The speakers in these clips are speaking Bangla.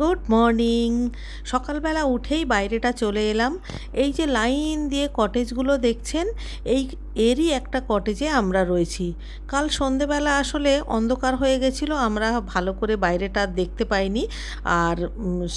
Good morning. সকালবেলা উঠেই বাইরেটা চলে এলাম। এই যে লাইন দিয়ে কটেজগুলো দেখছেন এই এরই একটা কটেজে আমরা রয়েছি। কাল সন্ধেবেলা আসলে অন্ধকার হয়ে গেছিল, আমরা ভালো করে বাইরেটা দেখতে পাইনি। আর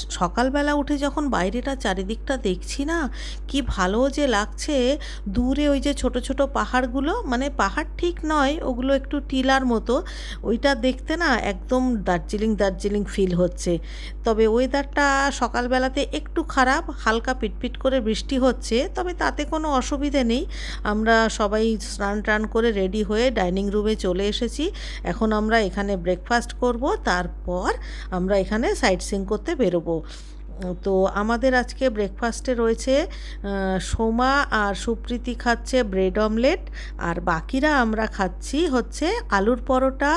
সকালবেলা উঠে যখন বাইরেটা চারিদিকটা দেখছি না, কি ভালো যে লাগছে। দূরে ওই যে ছোট ছোট পাহাড়গুলো মানে পাহাড় ঠিক নয়, ওগুলো একটু টিলার মতো। ওইটা দেখতে না একদম দার্জিলিং দার্জিলিং ফিল হচ্ছে। তবে ওয়েদারটা সকালবেলাতে একটু খারাপ, হালকা পিটপিট করে বৃষ্টি হচ্ছে, তবে তাতে কোনো অসুবিধে নেই। আমরা সবাই স্নান টান করে রেডি হয়ে ডাইনিং রুমে চলে এসেছি। এখন আমরা এখানে ব্রেকফাস্ট করব, তারপর আমরা এখানে সাইট সিং করতে বেরোবো। তো আমাদের আজকে ব্রেকফাস্টে রয়েছে সোমা আর সুপ্রীতি খাচ্ছে ব্রেড অমলেট আর বাকিরা আমরা খাচ্ছি হচ্ছে আলুর পরোটা,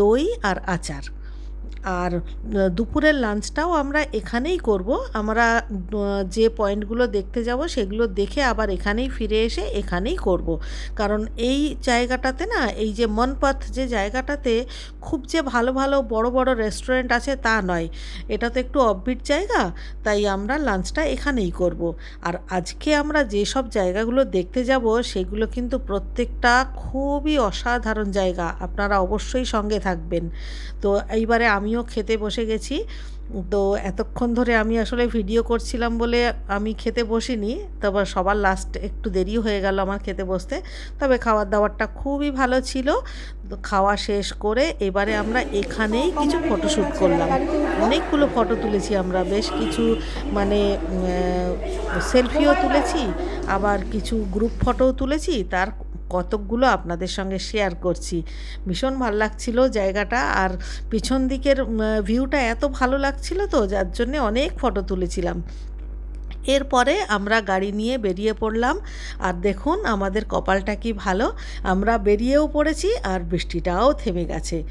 দই আর আচার। আর দুপুরের লাঞ্চটাও আমরা এখানেই করব। আমরা যে পয়েন্টগুলো দেখতে যাব সেগুলো দেখে আবার এখানেই ফিরে এসে এখানেই করব। কারণ এই জায়গাটাতে না, এই যে মনপথ যে জায়গাটাতে খুব যে ভালো ভালো বড় বড় রেস্টুরেন্ট আছে তা নয়। এটা তো একটু অববিট জায়গা, তাই আমরা লাঞ্চটা এখানেই করব। আর আজকে আমরা যেসব জায়গাগুলো দেখতে যাব সেগুলো কিন্তু প্রত্যেকটা খুবই অসাধারণ জায়গা, আপনারা অবশ্যই সঙ্গে থাকবেন। তো এইবারে আমিও খেতে বসে গেছি। তো এতক্ষণ ধরে আমি আসলে ভিডিও করছিলাম বলে আমি খেতে বসিনি। তবে সবার লাস্ট একটু দেরি হয়ে গেল আমার খেতে বসতে। তবে খাবার দাবারটা খুবই ভালো ছিল। খাওয়া শেষ করে এবারে আমরা এখানেই কিছু ফটোশ্যুট করলাম। অনেকগুলো ফটো তুলেছি আমরা। বেশ কিছু মানে সেলফিও তুলেছি। আবার কিছু গ্রুপ ফটোও তুলেছি। তার কতকগুলো আপনাদের সঙ্গে শেয়ার করছি। ভীষণ ভালো লাগছিল জায়গাটা আর পিছন দিকের ভিউটা এত ভালো লাগছিল তো, যার জন্যে অনেক ফটো তুলেছিলাম। এরপরে আমরা গাড়ি নিয়ে বেরিয়ে পড়লাম। আর দেখুন, আমাদের কপালটা কি ভালো। আমরা বেরিয়েও পড়েছি আর বৃষ্টিটাও থেমে গেছে।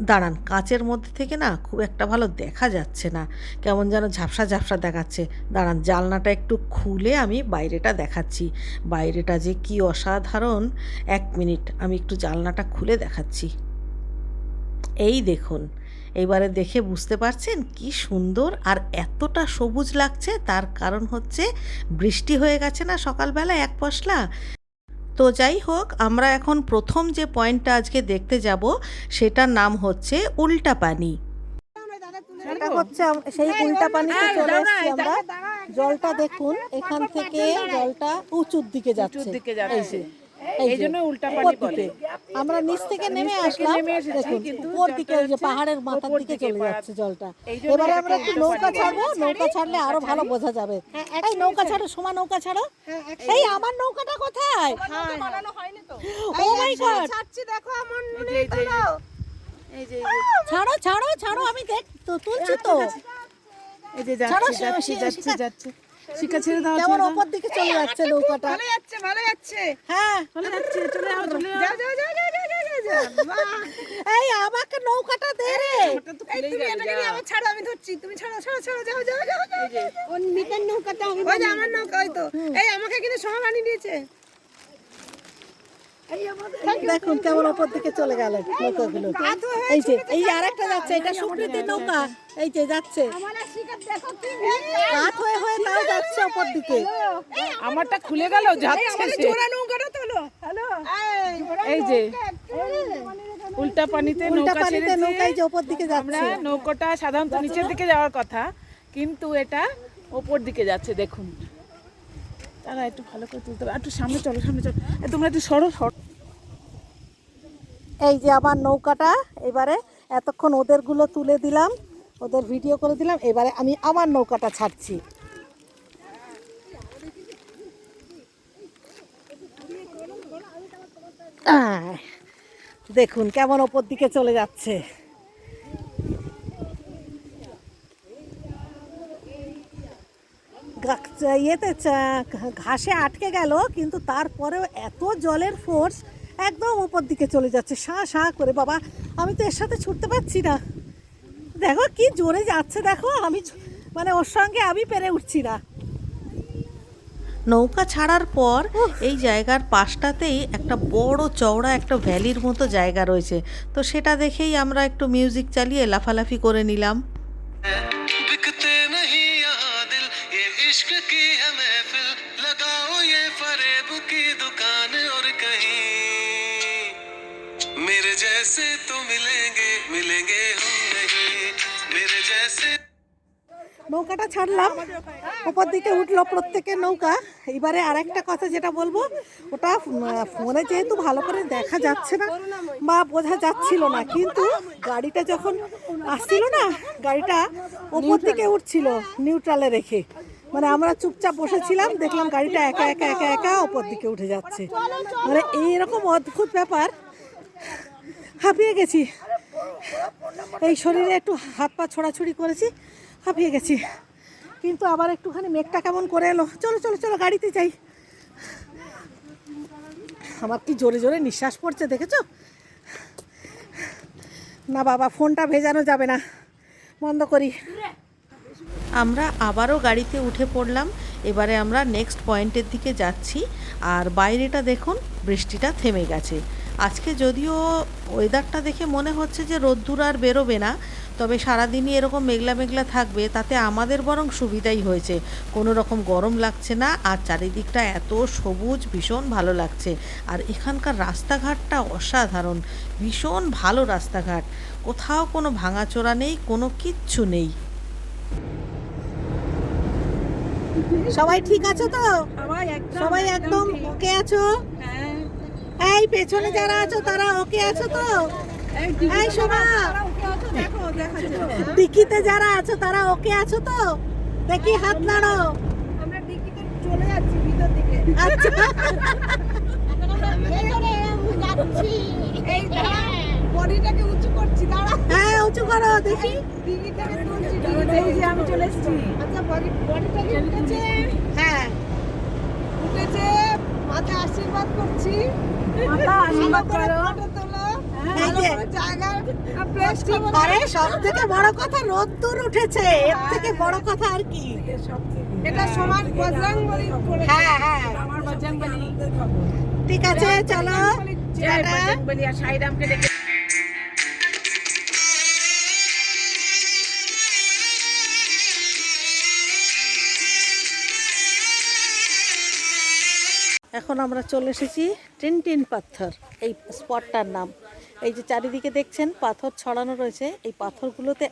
দাঁড়ান, কাঁচের মধ্যে থেকে না খুব একটা ভালো দেখা যাচ্ছে না। কেমন যেন ঝাপসা ঝাপসা দেখাচ্ছে। দাঁড়ান, জানলাটা একটু খুলে আমি বাইরেটা দেখাচ্ছি। বাইরেটা যে কি অসাধারণ। এক মিনিট, আমি একটু জানলাটা খুলে দেখাচ্ছি। এই দেখুন এবারে দেখে বুঝতে পারছেন কি সুন্দর আর এতটা সবুজ লাগছে তার কারণ হচ্ছে বৃষ্টি হয়ে গেছে না সকালবেলা এক পশলা। তো যাই হোক আমরা এখন প্রথম যে পয়েন্টটা আজকে দেখতে যাব সেটার নাম হচ্ছে উল্টা পানি। এটা হচ্ছে সেই উল্টা পানিতে চলে এসেছি আমরা। জলটা দেখুন এখান থেকে জলটা উঁচুর দিকে যাচ্ছে। এই যে, এই এই জন্য উল্টা পানি বলে। আমরা নিচ থেকে নেমে আসলাম। দেখুন উপর দিকে ওই যে পাহাড়ের মাথার দিকে দিকে চলে যাচ্ছে জলটা। এবারে আমরা একটু নৌকা ছাড়বো। নৌকা ছাড়লে আরও ভালো বোঝা যাবে। এই নৌকা ছাড়ো। সোমা নৌকা ছাড়ো। এই আমার নৌকাটা কোথায়? Oh my god. এই যে- এই যে- এই যে- ছাড়ো ছাড়ো ছাড়ো আমি দেখ তো তুলছি তো। এই যে যাচ্ছে যাচ্ছে যাচ্ছে। শিকা ছেড়ে দাও দিকে চলে যাচ্ছে নৌকাটা? যাচ্ছে ভালো যাচ্ছে। হ্যাঁ। যাচ্ছে চলে যাও চলে যাও। যাও যাও যাও এই আমাকে নৌকাটা দে। রে তুমি নিয়ে আমার ছাড়ো আমি ধরছি। তুমি ছাড়ো ছাড়ো ছাড়ো যাও যাও যাও যাও ওর মিটার নৌকাটা আমি ওই আমার নৌকা তো। এই আমাকে কিন্তু সহ বানিয়ে দিয়েছে। দেখুন কেমন ওপর দিকে চলে গেল নৌকাগুলো। এই যে এই যে আরেকটা যাচ্ছে এটা সুপ্রীতির নৌকা। এই যে যাচ্ছে। কাত হয়ে হয়ে তাও যাচ্ছে ওপর দিকে। আমারটা খুলে গেল যাচ্ছে জোড়া নৌকাটা তোলো হ্যালো? এই যে উল্টা পানিতে উল্টা নৌকা পানিতে নৌকায় যে ওপর দিকে যাচ্ছে। নৌকাটা সাধারণত নিচের দিকে যাওয়ার কথা কিন্তু এটা ওপর দিকে যাচ্ছে দেখুন। তারা একটু ভালো করে তুলতে হবে একটু সামনে চলো সামনে চলো। তোমরা একটু সরো সরো এই যে আমার নৌকাটা, এবারে এতক্ষণ ওদেরগুলো তুলে দিলাম, ওদের ভিডিও করে দিলাম, এবারে আমি আমার নৌকাটা ছাড়ছি। দেখুন কেমন ওপর দিকে চলে যাচ্ছে। ইয়েতে ঘাসে আটকে গেল কিন্তু তারপরেও এত জলের ফোর্স একদম উপর দিকে চলে যাচ্ছে সা সা করে। বাবা আমি তো এর সাথে ছুটতে পারছি না। দেখো কি জোরে যাচ্ছে দেখো আমি মানে ওর সঙ্গে আমি পেরে উঠছি না। নৌকা ছাড়ার পর এই জায়গার পাশটাতেই একটা বড় চওড়া একটা ভ্যালির মতো জায়গা রয়েছে। তো সেটা দেখেই আমরা একটু মিউজিক চালিয়ে লাফালাফি করে নিলাম। इश्क की है महफिल लगाओ ये फरेब की दुकान और कहीं मेरे जैसे तो मिलेंगे मिलेंगे हम नहीं मेरे जैसे নৌকাটা ছাড়লাম ওপর দিকে উঠলো প্রত্যেকের নৌকা এবারে আরেকটা কথা যেটা বলবো ওটা উম, ফোনে যেহেতু ভালো করে দেখা যাচ্ছে না বা বোঝা যাচ্ছিল না কিন্তু গাড়িটা যখন আসছিল না গাড়িটা ওপর দিকে উঠছিল নিউট্রালে রেখে মানে আমরা চুপচাপ বসেছিলাম, দেখলাম গাড়িটা একা একা একা একা ওপর দিকে উঠে যাচ্ছে। মানে এইরকম অদ্ভুত ব্যাপার। হাঁপিয়ে গেছি। এই শরীরে একটু হাত পা ছোড়াছুড়ি করেছি, হাঁপিয়ে গেছি। কিন্তু আবার একটুখানি মেঘটা কেমন করে এলো। চলো চলো চলো, গাড়িতে যাই। আমার কি জোরে জোরে নিঃশ্বাস পড়ছে, দেখেছ? না বাবা, ফোনটা ভেজানো যাবে না। বন্ধ করি। আমরা আবারও গাড়িতে উঠে পড়লাম। এবারে আমরা নেক্সট পয়েন্টের দিকে যাচ্ছি। আর বাইরেটা দেখুন, বৃষ্টিটা থেমে গেছে। আজকে যদিও ওয়েদারটা দেখে মনে হচ্ছে যে রোদ্দুর আর বেরোবে না, তবে সারাদিনই এরকম মেঘলা মেঘলা থাকবে, তাতে আমাদের বরং সুবিধাই হয়েছে। কোনো রকম গরম লাগছে না, আর চারিদিকটা এত সবুজ, ভীষণ ভালো লাগছে। আর এখানকার রাস্তাঘাটটা অসাধারণ, ভীষণ ভালো রাস্তাঘাট। কোথাও কোনো ভাঙাচোরা নেই, কোনো কিচ্ছু নেই। সবাই ঠিক আছো তো? সবাই একদম ওকে আছো? এই পেছনে যারা আছো তারা ওকে আছো তো? এই শোভা। ডিকিতে যারা আছো তারা ওকে আছো তো? দেখি হাত নাড়ো। আমরা ডিকিতে চলে যাচ্ছি ভিতর দিকে। আচ্ছা। এই বডিটাকে উঁচু করছি দাঁড়া হ্যাঁ উঁচু করো দেখি। তুলছি আমি চলে এসেছি। উঠেছে? হ্যাঁ। উঠেছে। মাথা আশীর্বাদ করছি। মাথা আশীর্বাদ করো। ফটো তোলো। এই ভালো যে। করে জায়গা প্রেস আরে সব থেকে বড় কথা রোদ্দুর উঠেছে। এর থেকে বড় কথা আর কি? এটা সমান বজরং বলি হ্যাঁ হ্যাঁ। আমার বজরংবলী। ঠিক আছে চলো। বজরংবলী আর সাইরামকে ডেকে এখন আমরা চলে এসেছি টিনটিন পাথর এই স্পটটার নাম। এই যে চারিদিকে দেখছেন পাথর ছড়ানো রয়েছে। এই পাথরগুলোতে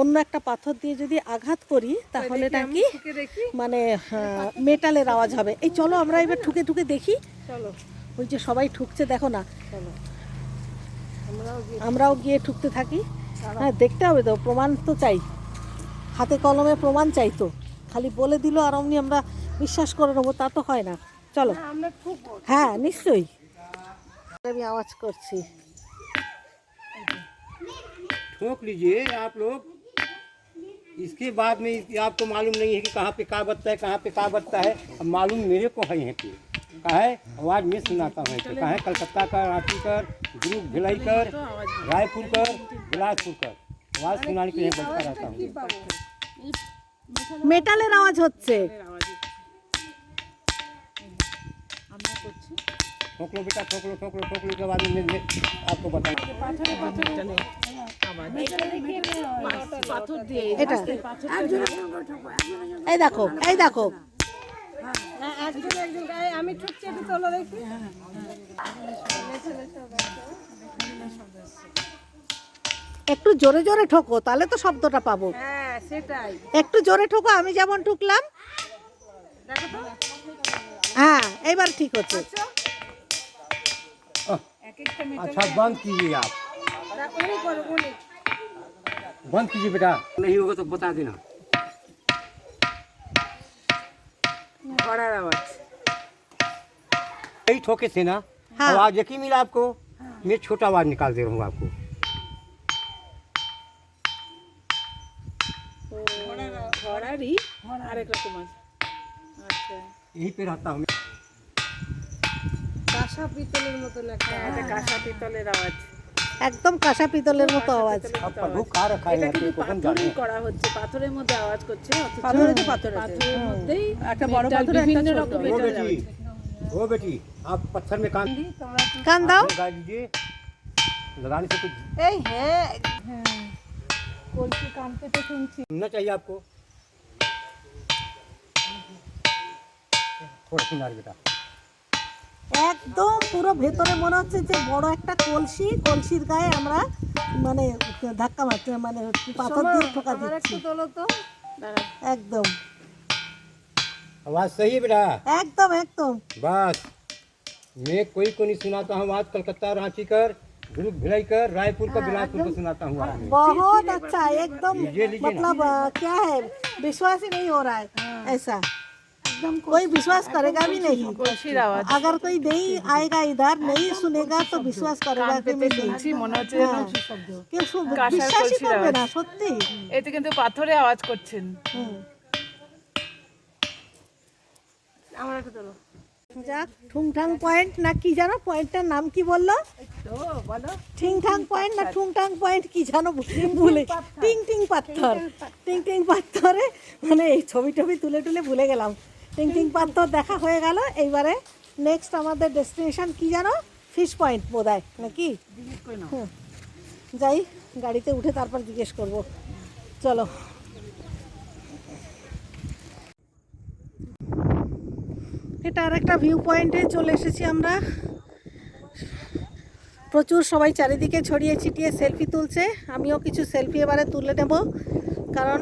অন্য একটা পাথর দিয়ে যদি আঘাত করি তাহলে নাকি মানে মেটালের আওয়াজ হবে। এই চলো আমরা এবার ঠুকে ঠুকে দেখি। চলো। ওই যে সবাই ঠুকছে দেখো না। আমরাও গিয়ে ঠুকতে থাকি। হ্যাঁ দেখতে হবে তো প্রমাণ তো চাই। হাতে কলমে প্রমাণ চাই তো। খালি বলে দিল আর অমনি আমরা বিশ্বাস করে নেব তা তো হয় না। চলো আমরা খুব হ্যাঁ নিশ্চয়ই আমি আওয়াজ করছি ठोक लीजिए आप लोग इसके बाद में आपको मालूम नहीं है कि कहाँ पे का बजता है कहाँ पे का बजता है अब मालूम मेरे को है यहाँ पे कहा है आवाज़ मैं सुनाता हूँ यहाँ पे कहा है कलकत्ता का रांची कर ग्रुप भिलाई कर रायपुर कर बिलासपुर कर आवाज़ सुनाने के लिए बजता रहता हूँ মেটালের আওয়াজ হচ্ছে ठोक लो बेटा ठोक लो ठोक लो ठोक लो के बाद में मैं आपको बताऊँ পাথর দিয়ে এটা এই দেখো এই দেখো হ্যাঁ একজন একজন এই আমি ঠুকছি একটু তোলো দেখি একটু জোরে জোরে ঠোকো তাহলে তো শব্দটা পাবো হ্যাঁ সেটাই একটু জোরে ঠোকো আমি যেমন ঠুকলাম দেখো তো হ্যাঁ এইবার ঠিক হচ্ছে अच्छा बंद कीजिए आप। बंद कीजिए बेटा। नहीं होगा तो बता देना। कई ठोके थे ना? हाँ। आवाज़ यकीन मिला आपको? हाँ। मैं छोटा आवाज़ निकाल दे रहा हूँ आपको। यही पे रहता हूँ কাঁসা পিতলের মতন একটা হ্যাঁ, এটা কাঁসা পিতলের আওয়াজ একদম কাঁসা পিতলের মতো আওয়াজ अब प्रभु खा रखा है এটা यहाँ पे কিন্তু कौन जाने পাথরেই করা হচ্ছে পাথরের মধ্যে আওয়াজ করছে অথচ পাথরে তো পাথর আছে। পাথরের মধ্যেই একটা বড় মেটাল, পাথর, একটা বিভিন্ন ছোট। রকমের ओ মেটাল बेटी ओ बेटी आप पत्थर में कान কান দাও लगा दीजिए लगाने से कुछ এই হ্যাঁ सुनना चाहिए आपको थोड़ा किनारे बेटा একদম পুরো ভেতরে মনে হচ্ছে যে বড় একটা কলসি কলসির গায়ে আমরা মানে ধাক্কা মারছি মানে পাথর দিয়ে ঠোকা দিচ্ছি একদম आवाज़ सही है बेटा একদম একদম बस मैं कोई को नहीं सुनाता हूँ आज कलकत्ता रांची कर ध्रुव भिलाई कर रायपुर का बिलासपुर को सुनाता हूँ आज मैं। बहुत अच्छा एकदम लीजिए, लीजिए ना। मतलब अ, क्या है विश्वास ही नहीं हो रहा है ऐसा एकदम कोई विश्वास करेगा भी नहीं কলসির আওয়াজ अगर कोई नहीं आएगा इधर नहीं सुनेगा तो विश्वास करेगा কান कि পেতে नहीं শুনছি মনে হচ্ছে যেন কেউ শু- কাঁসার বিশ্বাসই কলসির করবে আওয়াজ। না সত্যি এতে কিন্তু পাথরে আওয়াজ করছেন হুম। যাক ঠুংঠাং পয়েন্ট না কি জানো পয়েন্টটার নাম কি বললো ঠিংঠাং পয়েন্ট না ঠুংঠাং পয়েন্ট কি জানো ভু- ভুলে টিং টিং পাথর টিং টিং পাথরে মানে এই ছবি টবি তুলে তুলে ভুলে গেলাম টিং টিং পাথর দেখা হয়ে গেল। এইবারে নেক্সট আমাদের ডেস্টিনেশন কি জানো? ফিশ পয়েন্ট বোধ হয় নাকি হুম। যাই গাড়িতে উঠে তারপর জিজ্ঞেস করব। চলো। এটা আর একটা ভিউ পয়েন্টে চলে এসেছি আমরা। প্রচুর সবাই চারিদিকে ছড়িয়ে ছিটিয়ে সেলফি তুলছে। আমিও কিছু সেলফি এবারে তুলে নেব কারণ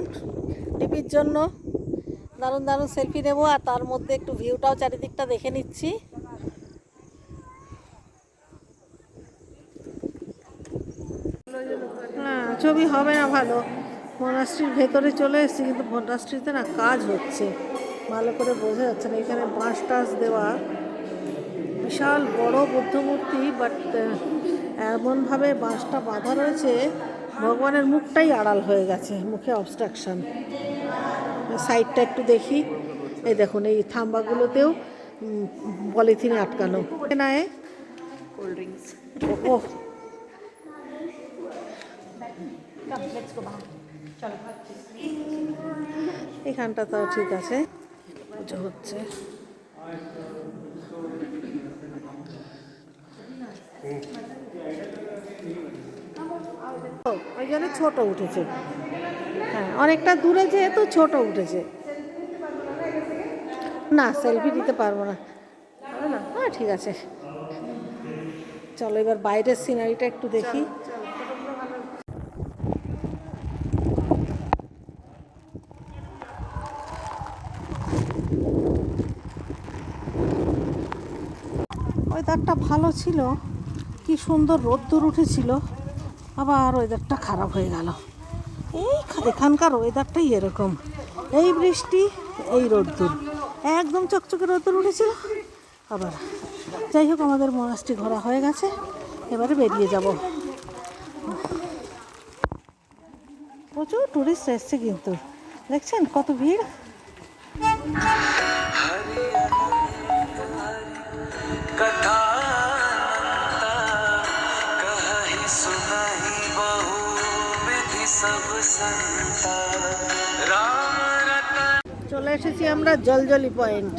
টিভির জন্য দারুণ দারুণ সেলফি নেব আর তার মধ্যে একটু ভিউটাও চারিদিকটা দেখে নিচ্ছি। হ্যাঁ ছবি হবে না ভালো। মনাস্ট্রির ভেতরে চলে এসেছি, কিন্তু মনাস্ট্রিতে না কাজ হচ্ছে। ভালো করে বোঝা যাচ্ছে না, এখানে বাঁশ টাস দেওয়া। বিশাল বড় বুদ্ধমূর্তি বাট এমনভাবে বাঁশটা বাঁধা রয়েছে ভগবানের মুখটাই আড়াল হয়ে গেছে মুখে অবস্ট্রাকশন সাইডটা একটু দেখি। এই দেখুন এই থাম্বাগুলোতেও পলিথিনে আটকানো। না এ কোল্ড ড্রিঙ্কস ও। এখানটা তো ঠিক আছে। পুজো হচ্ছে। ও, ওই জন্য ছোট উঠেছে। হ্যাঁ অনেকটা দূরে যেহেতু ছোট উঠেছে। না সেলফি নিতে পারব না। হবে না? হ্যাঁ ঠিক আছে। চলো এবার বাইরের সিনারিটা একটু দেখি। ওয়েদারটা ভালো ছিল। কি সুন্দর রোদ্দুর উঠেছিল। আবার ওয়েদারটা খারাপ হয়ে গেল এই এখানকার ওয়েদারটাই এরকম এই বৃষ্টি এই রোদ্দুর একদম চকচকে রোদ্দুর উঠেছিল আবার যাই হোক আমাদের মনাস্ট্রি ঘোরা হয়ে গেছে এবারে বেরিয়ে যাব প্রচুর টুরিস্ট এসছে কিন্তু দেখছেন কত ভিড় कथा চলে এসেছি আমরা জলজলি পয়েন্ট।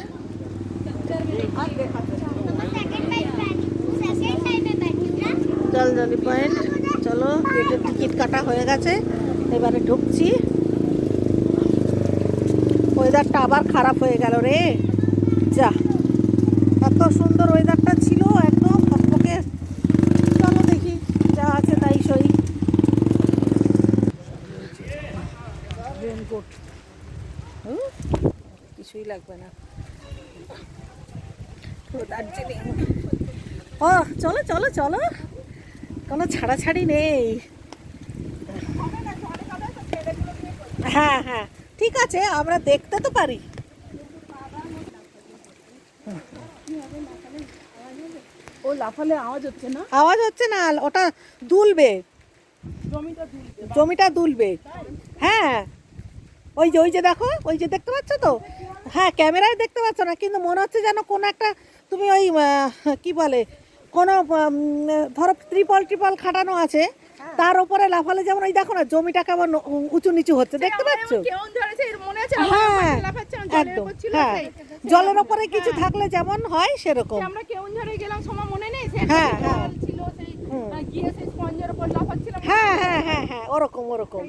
জলজলি পয়েন্ট। চলো, গেটের টিকিট কাটা হয়ে গেছে। এবারে ঢুকছি। ওয়েদারটা আবার খারাপ হয়ে গেল রে। যা, এত সুন্দর ওয়েদারটা ছিল একদম কমপক্ষে চলো দেখি যা আছে তাই সই রেনকোট হুম কিছুই লাগবে না। দার্জিলিং ও চলো চলো চলো। কোনো ছাড়াছাড়ি নেই। হ্যাঁ হ্যাঁ ঠিক আছে আমরা দেখতে তো পারি। ও লাফালে আওয়াজ হচ্ছে না? আওয়াজ হচ্ছে না ওটা দুলবে। জমিটা দুলবে। হ্যাঁ ওই যে ওই যে দেখো ওই যে দেখতে পাচ্ছ তো? হ্যাঁ ক্যামেরায় দেখতে পাচ্ছ না কিন্তু মনে হচ্ছে যেন কোনো একটা তুমি ওই কি বলে কোনো ধরো ত্রিপল ট্রিপল খাটানো আছে তার উপরে লাফালে যেমন ওই দেখো না জমিটা কেমন উঁচু নিচু হচ্ছে দেখতে পাচ্ছ? মনে হ্যাঁ একদম হ্যাঁ। জলের ওপরে কিছু থাকলে যেমন হয় সেরকম। আমরা কেমন ধরে গেলাম সময় মনে নেই? হ্যাঁ, হ্যাঁ। হ্যাঁ হ্যাঁ হ্যাঁ হ্যাঁ ওরকম ওরকম।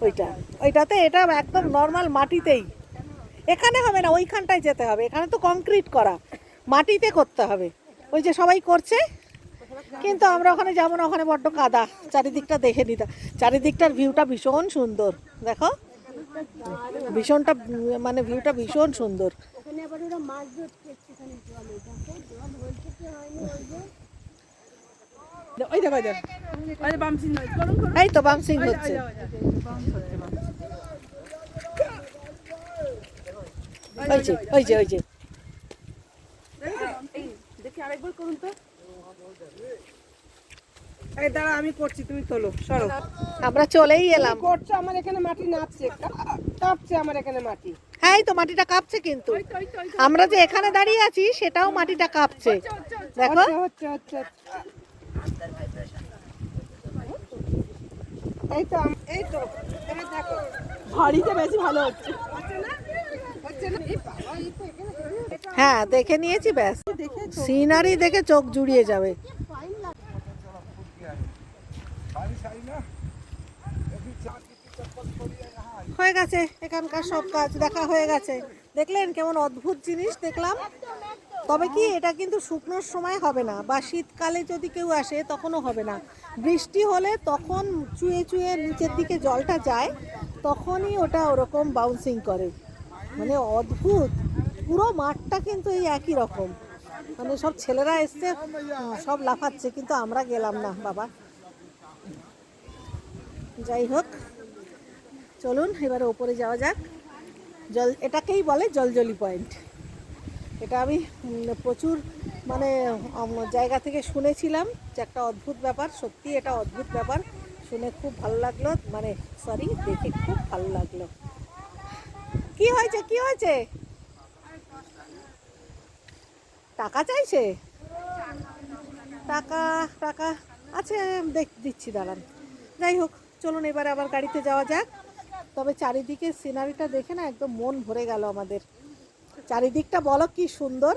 ওইটা ওইটাতে এটা একদম নর্মাল মাটিতেই। এখানে হবে না ওইখানটায় যেতে হবে। এখানে তো কংক্রিট করা। মাটিতে করতে হবে। ওই যে সবাই করছে কিন্তু আমরা ওখানে যাব না ওখানে বড্ড কাদা। চারিদিকটা দেখে নিতে চারিদিকটার ভিউটা ভীষণ সুন্দর। দেখো ভীষণটা মানে ভিউটা ভীষণ সুন্দর। এই তো বামসিং হচ্ছে। ওই যে ওই যে ওই যে দেখি আরেকবার করুন তো। এই দাঁড়া আমি করছি তুমি তোলো সরো। আমরা চলেই এলাম। করছ আমার এখানে মাটি নাচছে কাঁপছে আমার এখানে মাটি। হ্যাঁ এই তো মাটিটা কাঁপছে কিন্তু। আমরা যে এখানে দাঁড়িয়ে আছি সেটাও মাটিটা কাঁপছে। দেখো। হচ্ছে হচ্ছে হচ্ছে এই তো আম- এই তো দেখো। ভারীতে বেশি ভালো হচ্ছে হচ্ছে না এই বাবা, এই তো এখানে- হ্যাঁ দেখে নিয়েছি, ব্যাস। সিনারি দেখে চোখ জুড়িয়ে যাবে। হয়ে গেছে, এখানকার সব কাজ, দেখা হয়ে গেছে। দেখলেন কেমন অদ্ভুত জিনিস, দেখলাম। তবে কি, এটা কিন্তু শুকনোর সময় হবে না, বা শীতকালে যদি কেউ আসে, তখনও হবে না। বৃষ্টি হলে তখন চুয়ে চুয়ে নিচের দিকে জলটা যায়, তখনই ওটা ওরকম বাউন্সিং করে। মানে অদ্ভুত। পুরো মাঠটা কিন্তু এই একই রকম। মানে সব ছেলেরা এসছে, সব লাফাচ্ছে, কিন্তু আমরা গেলাম না, বাবা। যাই হোক, চলুন, এবারে ওপরে যাওয়া যাক। জল, এটাকেই বলে জলজলি পয়েন্ট। এটা আমি প্রচুর মানে জায়গা থেকে শুনেছিলাম যে একটা অদ্ভুত ব্যাপার সত্যি এটা অদ্ভুত ব্যাপার। শুনে খুব ভালো লাগল মানে সরি দেখে খুব ভালো লাগল। কি হয়েছে? কি হয়েছে? টাকা চাইছে? টাকা টাকা আচ্ছা দেখ, দিচ্ছি, দাঁড়ান। যাই হোক, চলুন এবারে আবার গাড়িতে যাওয়া যাক। তবে চারিদিকে সিনারিটা দেখে না একদম মন ভরে গেল আমাদের। চারিদিকটা বলো কি সুন্দর?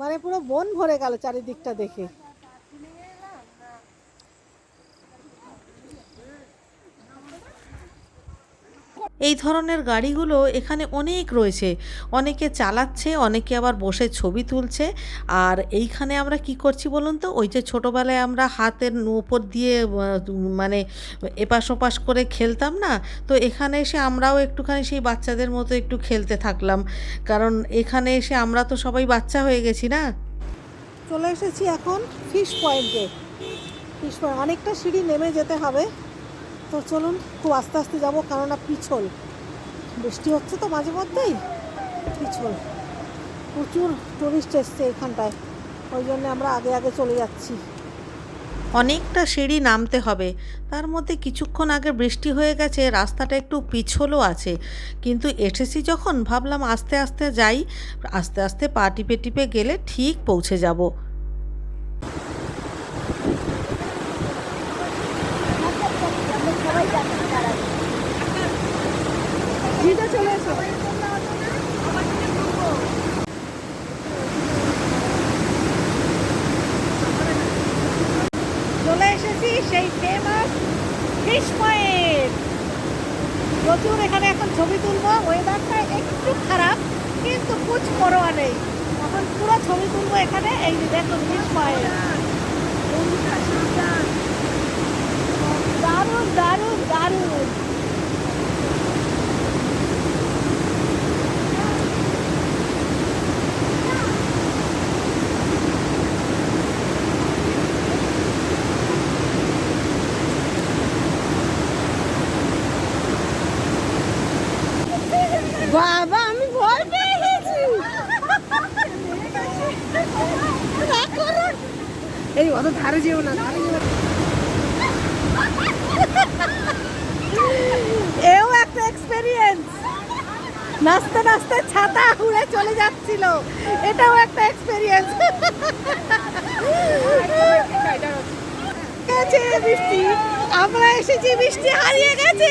মানে পুরো মন ভরে গেল চারিদিকটা দেখে। এই ধরনের গাড়িগুলো এখানে অনেক রয়েছে। অনেকে চালাচ্ছে, অনেকে আবার বসে ছবি তুলছে। আর এইখানে আমরা কি করছি বলুন তো? ওই যে ছোটোবেলায় আমরা হাতের উপর দিয়ে মানে এপাশ ওপাশ করে খেলতাম না? তো এখানে এসে আমরাও একটুখানি সেই বাচ্চাদের মতো একটু খেলতে থাকলাম। কারণ এখানে এসে আমরা তো সবাই বাচ্চা হয়ে গেছি না? চলে এসেছি এখন ফিশ পয়েন্টে। ফিশ পয়েন্ট, অনেকটা সিঁড়ি নেমে যেতে হবে। তো চলুন, খুব আস্তে আস্তে যাব কেননা পিছল। বৃষ্টি হচ্ছে তো মাঝে মধ্যেই। পিছল। প্রচুর টুরিস্ট এসছে এখানটায়। ওই জন্য আমরা আগে আগে চলে যাচ্ছি। অনেকটা সিঁড়ি নামতে হবে। তার মধ্যে কিছুক্ষণ আগে বৃষ্টি হয়ে গেছে, রাস্তাটা একটু পিছলও আছে। কিন্তু এসেছি যখন, ভাবলাম আস্তে আস্তে যাই। আস্তে আস্তে পা টিপে টিপে গেলে ঠিক পৌঁছে যাব। চলে এসো। চলে এসেছি সেই ফেমাস ফিশ পয়েন্ট প্রচুর এখানে এখন ছবি তুলবো। ওয়েদারটা একটু খারাপ, কিন্তু কুচ পরোয়া নেই। এখন পুরো ছবি তুলবো এখানে। এই যে দেখুন ফিশ দারুণ দারুণ দারুণ বাবা আমি ভয় পেয়ে গেছি এই, অত ধারে যেও না, ধারে যেও। এও একটা এক্সপেরিয়েন্স নাচতে নাচতে ছাতা উড়ে চলে যাচ্ছিল। এটাও একটা এক্সপেরিয়েন্স গেছে বৃষ্টি। আমরা এসেছি, বৃষ্টি হারিয়ে গেছে।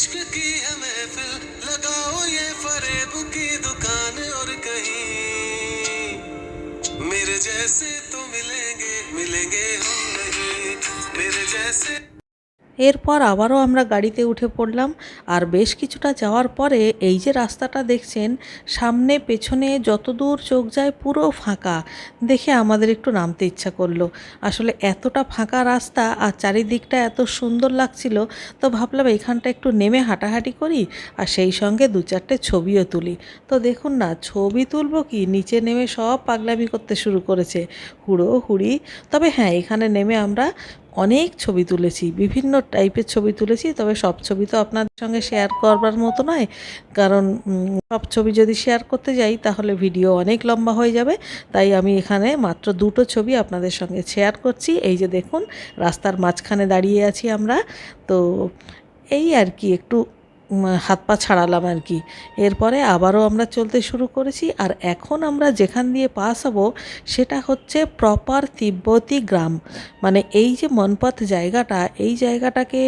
इश्क की है महफिल, लगाओ ये फरेब की दुकान और कहीं। मेरे जैसे तो मिलेंगे मिलेंगे हम नहीं। मेरे जैसे এরপর আবারও আমরা গাড়িতে উঠে পড়লাম আর বেশ কিছুটা যাওয়ার পরে এই যে রাস্তাটা দেখছেন, সামনে পেছনে যত দূর চোখ যায় পুরো ফাঁকা। দেখে আমাদের একটু নামতে ইচ্ছা করল। আসলে এতটা ফাঁকা রাস্তা আর চারিদিকটা এত সুন্দর লাগছিল, তো ভাবলাম এখানটা একটু নেমে হাঁটাহাঁটি করি আর সেই সঙ্গে দু চারটে ছবিও তুলি। তো দেখুন না, ছবি তুলবো কি? নিচে নেমে সব পাগলামি করতে শুরু করেছে। হুড়ো হুড়ি তবে হ্যাঁ এখানে নেমে আমরা অনেক ছবি তুলেছি, বিভিন্ন টাইপের ছবি তুলেছি, তবে সব ছবি তো আপনাদের সঙ্গে শেয়ার করবার মতো নয়। কারণ সব ছবি যদি শেয়ার করতে যাই, তাহলে ভিডিও অনেক লম্বা হয়ে যাবে। তাই আমি এখানে মাত্র দুটো ছবি আপনাদের সঙ্গে শেয়ার করছি। এই যে দেখুন, রাস্তার মাঝখানে দাঁড়িয়ে আছি আমরা। তো এই আর কি, একটু হাত পা ছাড়ালাম আর কি। এরপরে আবারও আমরা চলতে শুরু করেছি আর এখন আমরা যেখান দিয়ে পাস হব সেটা হচ্ছে প্রপার তিব্বতী গ্রাম। মানে এই যে মনপথ জায়গাটা, এই জায়গাটাকে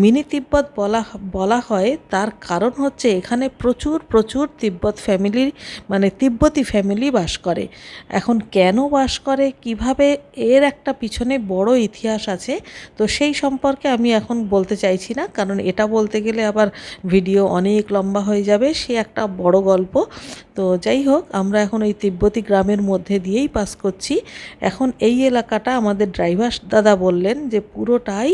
মিনি তিব্বত বলা বলা হয়। তার কারণ হচ্ছে এখানে প্রচুর প্রচুর তিব্বত ফ্যামিলির মানে তিব্বতী ফ্যামিলি বাস করে। এখন কেন বাস করে, কীভাবে, এর একটা পিছনে বড় ইতিহাস আছে। তো সেই সম্পর্কে আমি এখন বলতে চাইছি না, কারণ এটা বলতে গেলে আবার ভিডিও অনেক লম্বা হয়ে যাবে, সে একটা বড় গল্প। তো যাই হোক, আমরা এখন ওই তিব্বতি গ্রামের মধ্যে দিয়েই পাস করছি। এখন এই এলাকাটা আমাদের ড্রাইভার দাদা বললেন যে পুরোটাই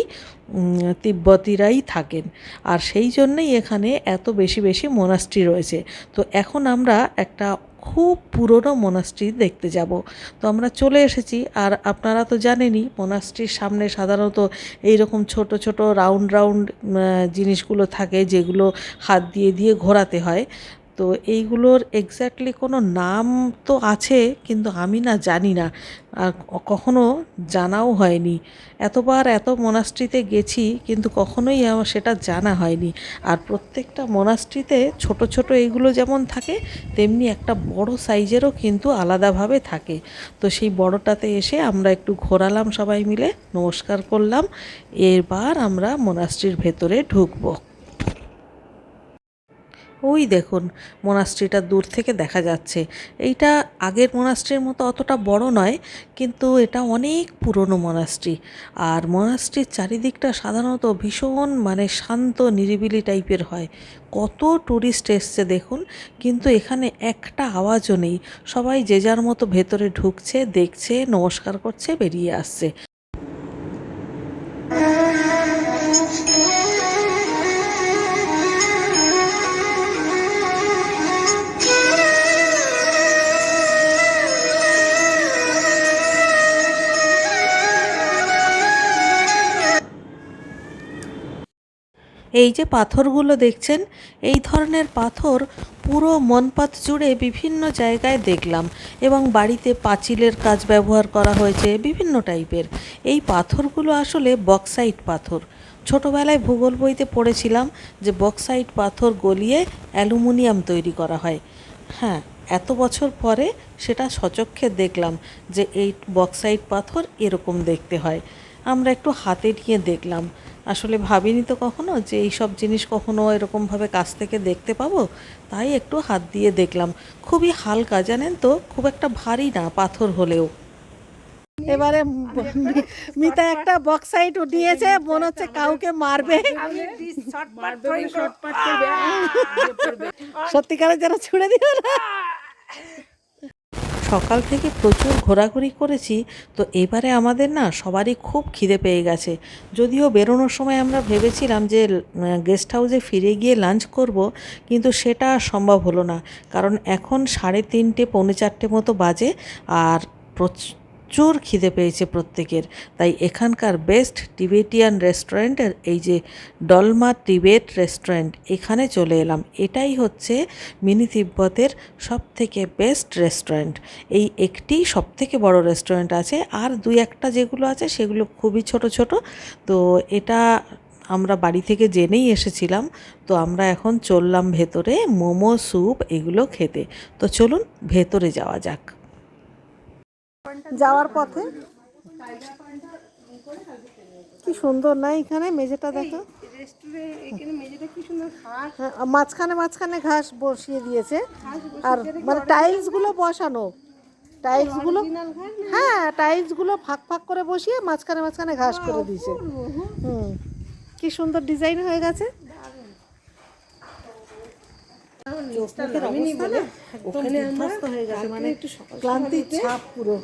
তিব্বতিরাই থাকেন। আর সেই জন্যেই এখানে এত বেশি বেশি মোনাস্ট্রি রয়েছে। তো এখন আমরা একটা খুব পুরনো মনাস্ট্রি দেখতে যাব। তো আমরা চলে এসেছি, আর আপনারা তো জানেনই মনাস্ট্রির সামনে সাধারণত এই রকম ছোট ছোট রাউন্ড রাউন্ড জিনিসগুলো থাকে, যেগুলো হাত দিয়ে দিয়ে ঘোরাতে হয়। তো এইগুলোর এক্স্যাক্টলি কোনো নাম তো আছে, কিন্তু আমি না জানি না। আর কখনো জানাও হয়নি। এতবার এত মোনাস্ট্রিতে গেছি, কিন্তু কখনোই আমার সেটা জানা হয়নি। আর প্রত্যেকটা মনাস্ট্রিতে ছোট ছোট এইগুলো যেমন থাকে, তেমনি একটা বড় সাইজেরও কিন্তু আলাদাভাবে থাকে। তো সেই বড়টাতে এসে আমরা একটু ঘোরালাম সবাই মিলে, নমস্কার করলাম এবার আমরা মোনাস্ট্রির ভেতরে ঢুকবো। ওই দেখুন মোনাস্ট্রিটা দূর থেকে দেখা যাচ্ছে। এইটা আগের মোনাস্ট্রির মতো অতটা বড় নয়, কিন্তু এটা অনেক পুরনো মোনাস্ট্রি আর মোনাস্ট্রির চারিদিকটা সাধারণত ভীষণ মানে শান্ত, নিরিবিলি টাইপের হয়। কত ট্যুরিস্ট এসছে দেখুন, কিন্তু এখানে একটা আওয়াজও নেই। সবাই যে যার মতো ভেতরে ঢুকছে, দেখছে, নমস্কার করছে, বেরিয়ে আসছে। এই যে পাথরগুলো দেখছেন, এই ধরনের পাথর পুরো মনপাত জুড়ে বিভিন্ন জায়গায় দেখলাম এবং বাড়িতে পাঁচিলের কাজ ব্যবহার করা হয়েছে, বিভিন্ন টাইপের। এই পাথরগুলো আসলে বক্সাইট পাথর। ছোটোবেলায় ভূগোল বইতে পড়েছিলাম যে বক্সাইট পাথর গলিয়ে অ্যালুমিনিয়াম তৈরি করা হয়। হ্যাঁ এত বছর পরে সেটা সচক্ষে দেখলাম যে এই বক্সাইট পাথর এরকম দেখতে হয়। আমরা একটু হাতে নিয়ে দেখলাম। আসলে ভাবিনি তো কখনো যে এই সব জিনিস কখনো এরকমভাবে কাছ থেকে দেখতে পাবো তাই একটু হাত দিয়ে দেখলাম। খুবই হালকা জানেন তো? খুব একটা ভারী না পাথর হলেও। এবারে মিতা একটা বক্সাইট উঠিয়েছে মনে হচ্ছে কাউকে মারবে। সত্যিকারের যেন ছুড়ে দিল না। সকাল থেকে প্রচুর ঘোরাঘুরি করেছি, তো এবারে আমাদের না সবারই খুব খিদে পেয়ে গেছে। যদিও বেরোনোর সময় আমরা ভেবেছিলাম যে গেস্ট হাউসে ফিরে গিয়ে লাঞ্চ করব, কিন্তু সেটা সম্ভব হলো না। কারণ এখন সাড়ে তিনটে, পৌনে চারটে মতো বাজে, আর প্রচুর খিদে পেয়েছে প্রত্যেকের। তাই এখানকার বেস্ট টিবেটিয়ান রেস্টুরেন্টের এই যে ডলমা টিবেট রেস্টুরেন্ট, এখানে চলে এলাম। এটাই হচ্ছে মিনি তিব্বতের সব থেকে বেস্ট রেস্টুরেন্ট। এই একটি সব থেকে বড় রেস্টুরেন্ট আছে, আর দুই একটা যেগুলো আছে সেগুলো খুবই ছোট ছোট। তো এটা আমরা বাড়ি থেকে জেনেই এসেছিলাম। তো আমরা এখন চললাম ভেতরে মোমো, স্যুপ এগুলো খেতে। তো চলুন ভেতরে যাওয়া যাক। যাওয়ার পথে? কি সুন্দর না এখানে মেঝেটা দেখো? হ্যাঁ, মাঝখানে মাঝখানে ঘাস বসিয়ে দিয়েছে। আর মানে টাইলসগুলো বসানো। টাইলসগুলো হ্যাঁ টাইলসগুলো ফাঁক ফাঁক করে বসিয়ে মাঝখানে মাঝখানে ঘাস করে দিয়েছে। হুম কি সুন্দর ডিজাইন হয়ে গেছে। চোখের অবস্থা না বিধ্বস্ত হয়ে গেছে মানে ক্লান্তির ছাপ পুরো।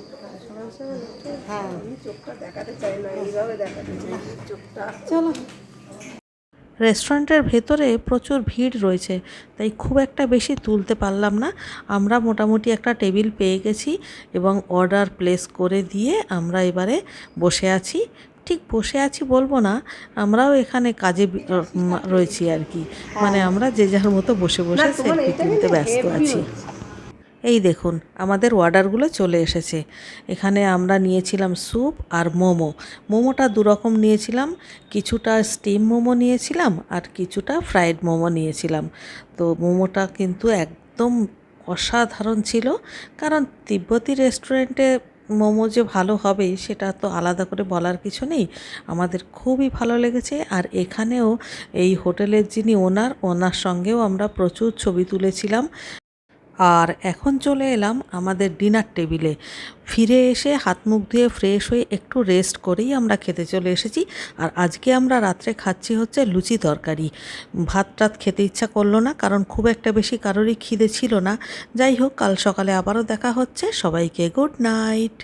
হ্যাঁ। চোখটা দেখাতে চাই না এইভাবে দেখাতে চাই। চোখটা। চলো। রেস্টুরেন্টের ভেতরে প্রচুর ভিড় রয়েছে তাই খুব একটা বেশি তুলতে পারলাম না। আমরা মোটামুটি একটা টেবিল পেয়ে গেছি এবং অর্ডার প্লেস করে দিয়ে আমরা এবারে বসে আছি। ঠিক বসে আছি বলব না আমরাও এখানে কাজে রয়েছি আর কি। মানে আমরা যে যার মতো বসে বসে সেলফি তুলতে ব্যস্ত আছি। এই দেখুন আমাদের অর্ডারগুলো চলে এসেছে। এখানে আমরা নিয়েছিলাম স্যুপ আর মোমো। মোমোটা দুরকম নিয়েছিলাম কিছুটা স্টিম মোমো নিয়েছিলাম আর কিছুটা ফ্রাইড মোমো নিয়েছিলাম। তো মোমোটা কিন্তু একদম অসাধারণ ছিল কারণ তিব্বতী রেস্টুরেন্টে মোমো যে ভালো হবে, সেটা তো আলাদা করে বলার কিছু নেই। আমাদের খুবই ভালো লেগেছে। আর এখানেও এই হোটেলের যিনি ওনার ওনার সঙ্গেও আমরা প্রচুর ছবি তুলেছিলাম। আর এখন চলে এলাম আমাদের ডিনার টেবিলে ফিরে এসে হাত মুখ ধুয়ে ফ্রেশ হয়ে একটু রেস্ট করেই আমরা খেতে চলে এসেছি। আর আজকে আমরা রাত্রে খাচ্ছি হচ্ছে লুচি তরকারি। ভাত টাত খেতে ইচ্ছা করল না, কারণ খুব একটা বেশি কারোরই খিদে ছিল না। যাই হোক, কাল সকালে আবারও দেখা হচ্ছে। সবাইকে গুড নাইট